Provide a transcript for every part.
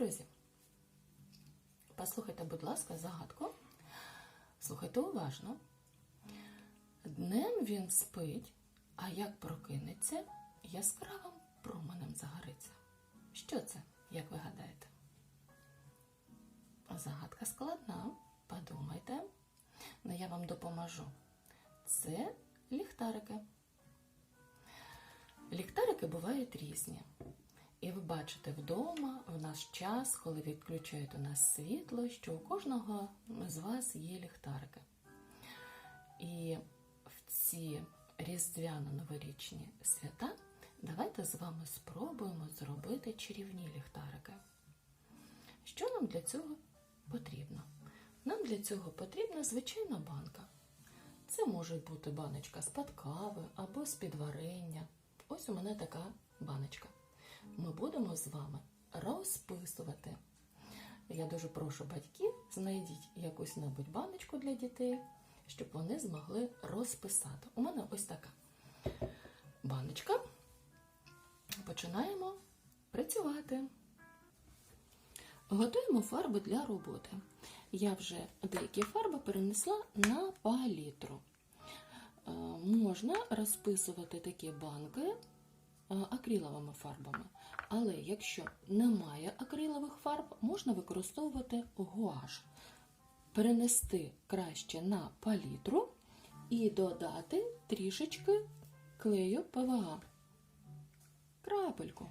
друзі, послухайте, будь ласка, загадку. Слухайте уважно. Днем він спить, а як прокинеться, яскравим променем загориться. Що це, як ви гадаєте? Загадка складна, подумайте. Ну, я вам допоможу. Це ліхтарики. Ліхтарики бувають різні. І ви бачите вдома, в наш час, коли відключають у нас світло, що у кожного з вас є ліхтарики. І в ці різдвяно-новорічні свята давайте з вами спробуємо зробити чарівні ліхтарики. Що нам для цього потрібно? Нам для цього потрібна звичайна банка. Це може бути баночка з-під кави або з-під варення. Ось у мене така баночка. Ми будемо з вами розписувати. Я дуже прошу батьків, знайдіть якусь небудь баночку для дітей, щоб вони змогли розписати. У мене ось така баночка. Починаємо працювати. Готуємо фарби для роботи. Я вже деякі фарби перенесла на палітру. Е, Можна розписувати такі банки акриловими фарбами. Але якщо немає акрилових фарб, можна використовувати гуаш. Перенести краще на палітру і додати трішечки клею ПВА. Крапельку.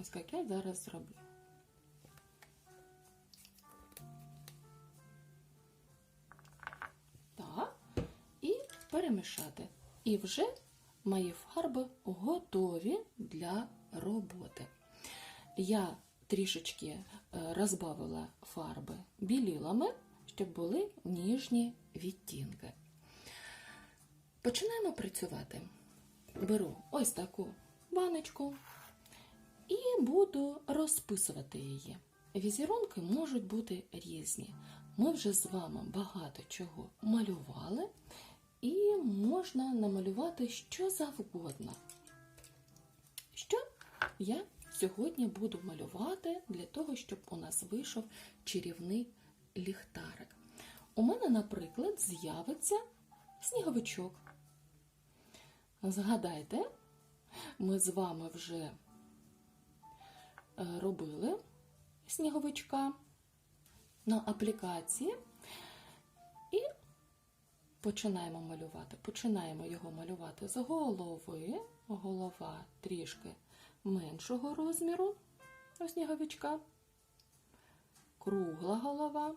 Ось як я зараз зроблю. Так, і перемішати. І вже мої фарби готові для роботи. Я трішечки е, розбавила фарби білілами, щоб були ніжні відтінки. Починаємо працювати. Беру ось таку баночку і буду розписувати її. Візерунки можуть бути різні. Ми вже з вами багато чого малювали, і можна намалювати що завгодно. Що я сьогодні буду малювати для того, щоб у нас вийшов чарівний ліхтарик. У мене, наприклад, з'явиться сніговичок. Згадайте, ми з вами вже е, робили сніговичка на аплікації починаємо малювати. Починаємо його малювати з голови. Голова трішки меншого розміру у сніговичка. Кругла голова.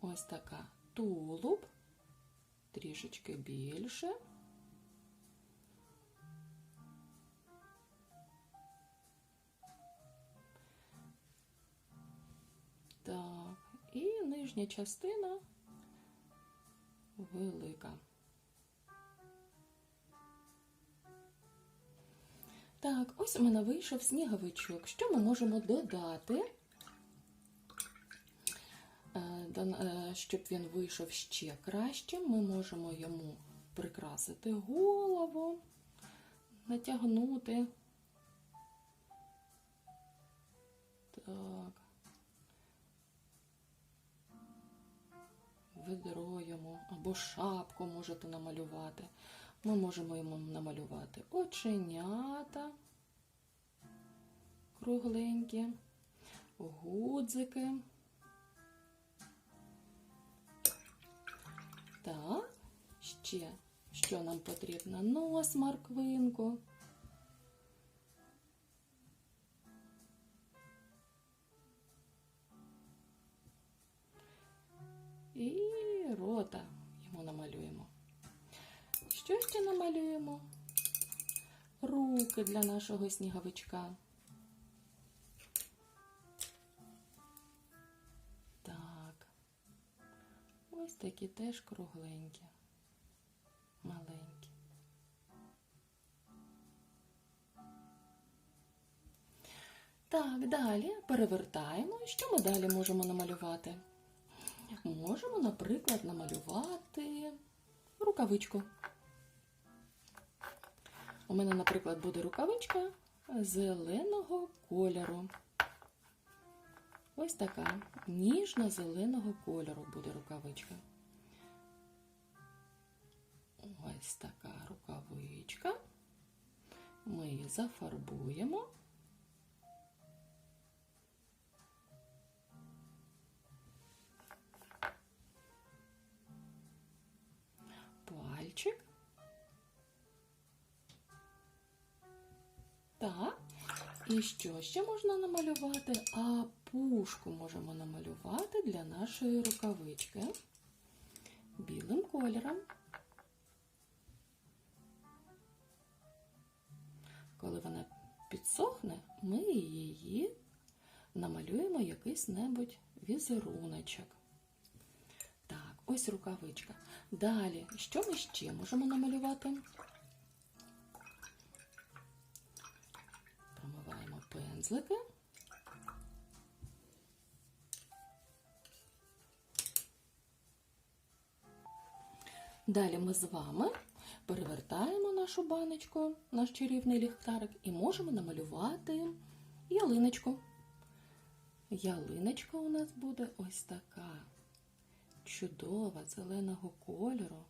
Ось така тулуб, трішечки більше. Так, і нижня частина велика. Так, ось у мене вийшов сніговичок. Що ми можемо додати, Е, е, щоб він вийшов ще кращим? Ми можемо йому прикрасити голову, натягнути. Так. Ведро йому або шапку можете намалювати. Ми можемо йому намалювати оченята кругленькі, гудзики. Так, ще що нам потрібно? Нос, морквинку. І рота йому намалюємо. Що ще намалюємо? Руки для нашого сніговичка. Так. Ось такі теж кругленькі, маленькі. Так, далі перевертаємо. Що ми далі можемо намалювати? Можемо, наприклад, намалювати рукавичку. У мене, наприклад, буде рукавичка зеленого кольору. Ось така ніжно-зеленого кольору буде рукавичка. Ось така рукавичка. Ми її зафарбуємо. І що ще можна намалювати? А пушку можемо намалювати для нашої рукавички білим кольором. Коли вона підсохне, ми її намалюємо якийсь небудь візеруночок. Так, ось рукавичка. Далі, що ми ще можемо намалювати? Пензлики. Далі ми з вами перевертаємо нашу баночку, наш чарівний ліхтарик, і можемо намалювати ялиночку. Ялиночка у нас буде ось така чудова зеленого кольору.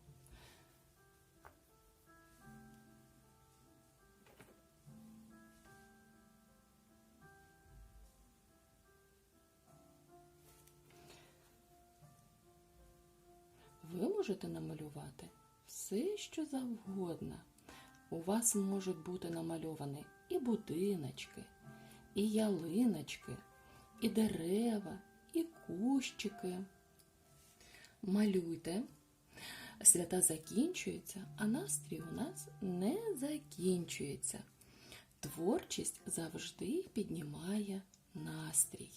Можете намалювати все, що завгодно. У вас можуть бути намальовані і будиночки, і ялиночки, і дерева, і кущики. Малюйте. Свята закінчуються, а настрій у нас не закінчується. Творчість завжди піднімає настрій.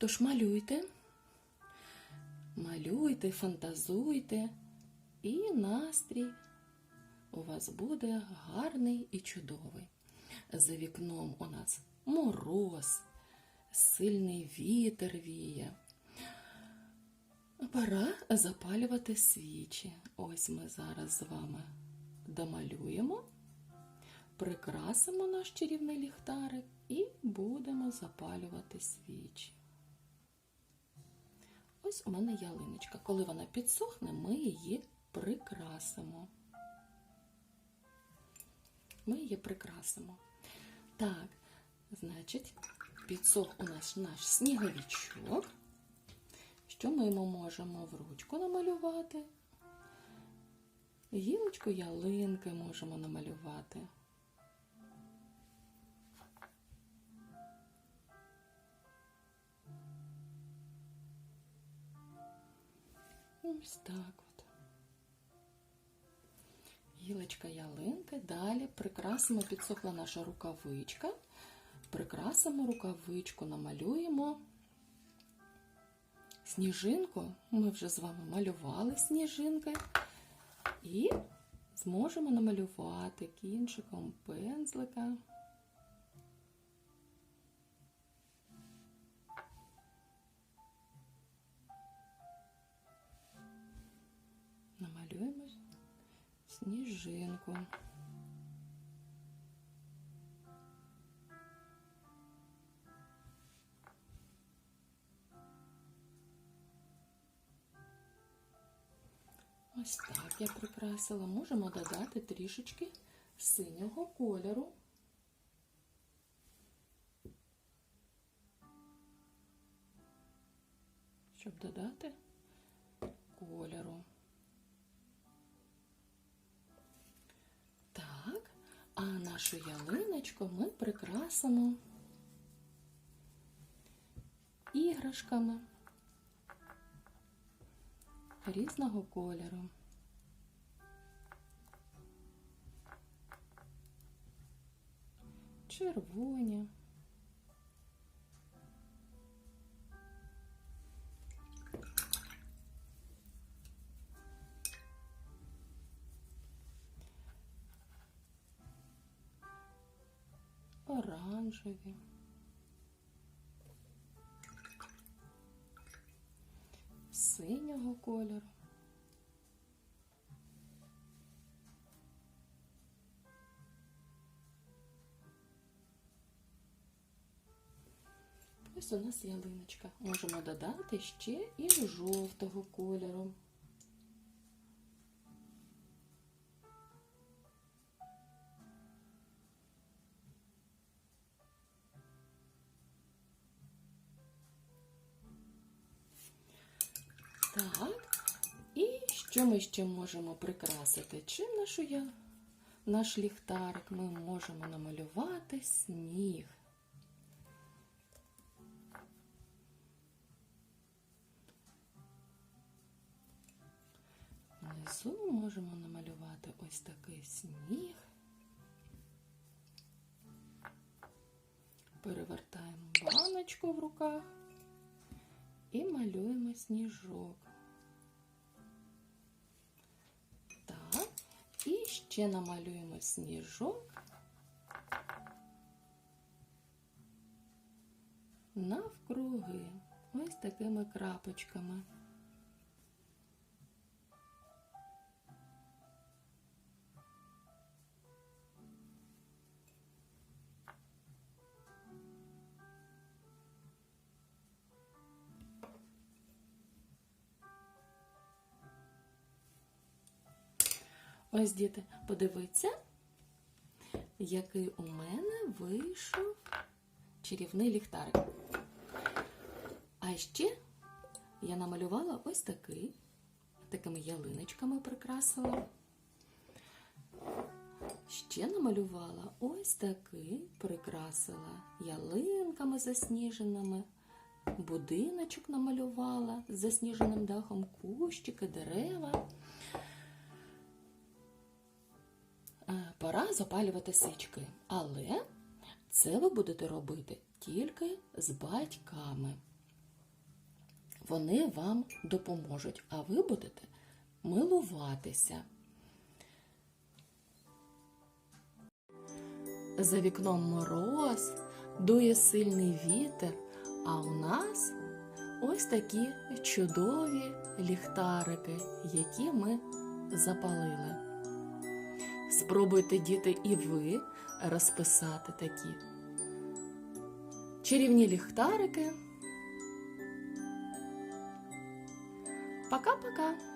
Тож малюйте, малюйте, фантазуйте, і настрій у вас буде гарний і чудовий. За вікном у нас мороз, сильний вітер віє. Пора запалювати свічі. Ось ми зараз з вами домалюємо, прикрасимо наш чарівний ліхтарик і будемо запалювати свічі. Ось у мене ялиночка. Коли вона підсохне, ми її прикрасимо. Ми її прикрасимо. Так, значить, підсох у нас наш сніговичок. Що ми йому можемо в ручку намалювати? Гілочку ялинки можемо намалювати. Ось так от. Гілочка ялинки. Далі прикрасимо, підсохла наша рукавичка. Прикрасимо рукавичку, намалюємо сніжинку. Ми вже з вами малювали сніжинки. І зможемо намалювати кінчиком пензлика. Сніжинку. Ось так я прикрасила. Можемо додати трішечки синього кольору. Щоб додати кольору. Нашу ялиночку ми прикрасимо іграшками різного кольору. Червоні. оранжеві. Синього кольору. Ось у нас ялиночка. Можемо додати ще і жовтого кольору. Так. І що ми ще можемо прикрасити? Чим нашу я... наш ліхтарик ми можемо намалювати сніг. Внизу можемо намалювати ось такий сніг. Перевертаємо баночку в руках і малюємо сніжок. Ще намалюємо сніжок навкруги, ось такими крапочками. Ось, діти, подивіться, який у мене вийшов чарівний ліхтарик. А ще я намалювала ось такий, такими ялиночками прикрасила. Ще намалювала ось такий, прикрасила ялинками засніженими, будиночок намалювала з засніженим дахом, кущики, дерева. Пора запалювати свічки, але це ви будете робити тільки з батьками. Вони вам допоможуть, а ви будете милуватися. За вікном мороз, дує сильний вітер, а у нас ось такі чудові ліхтарики, які ми запалили. Спробуйте, діти, і ви розписати такі чарівні ліхтарики. Пока-пока!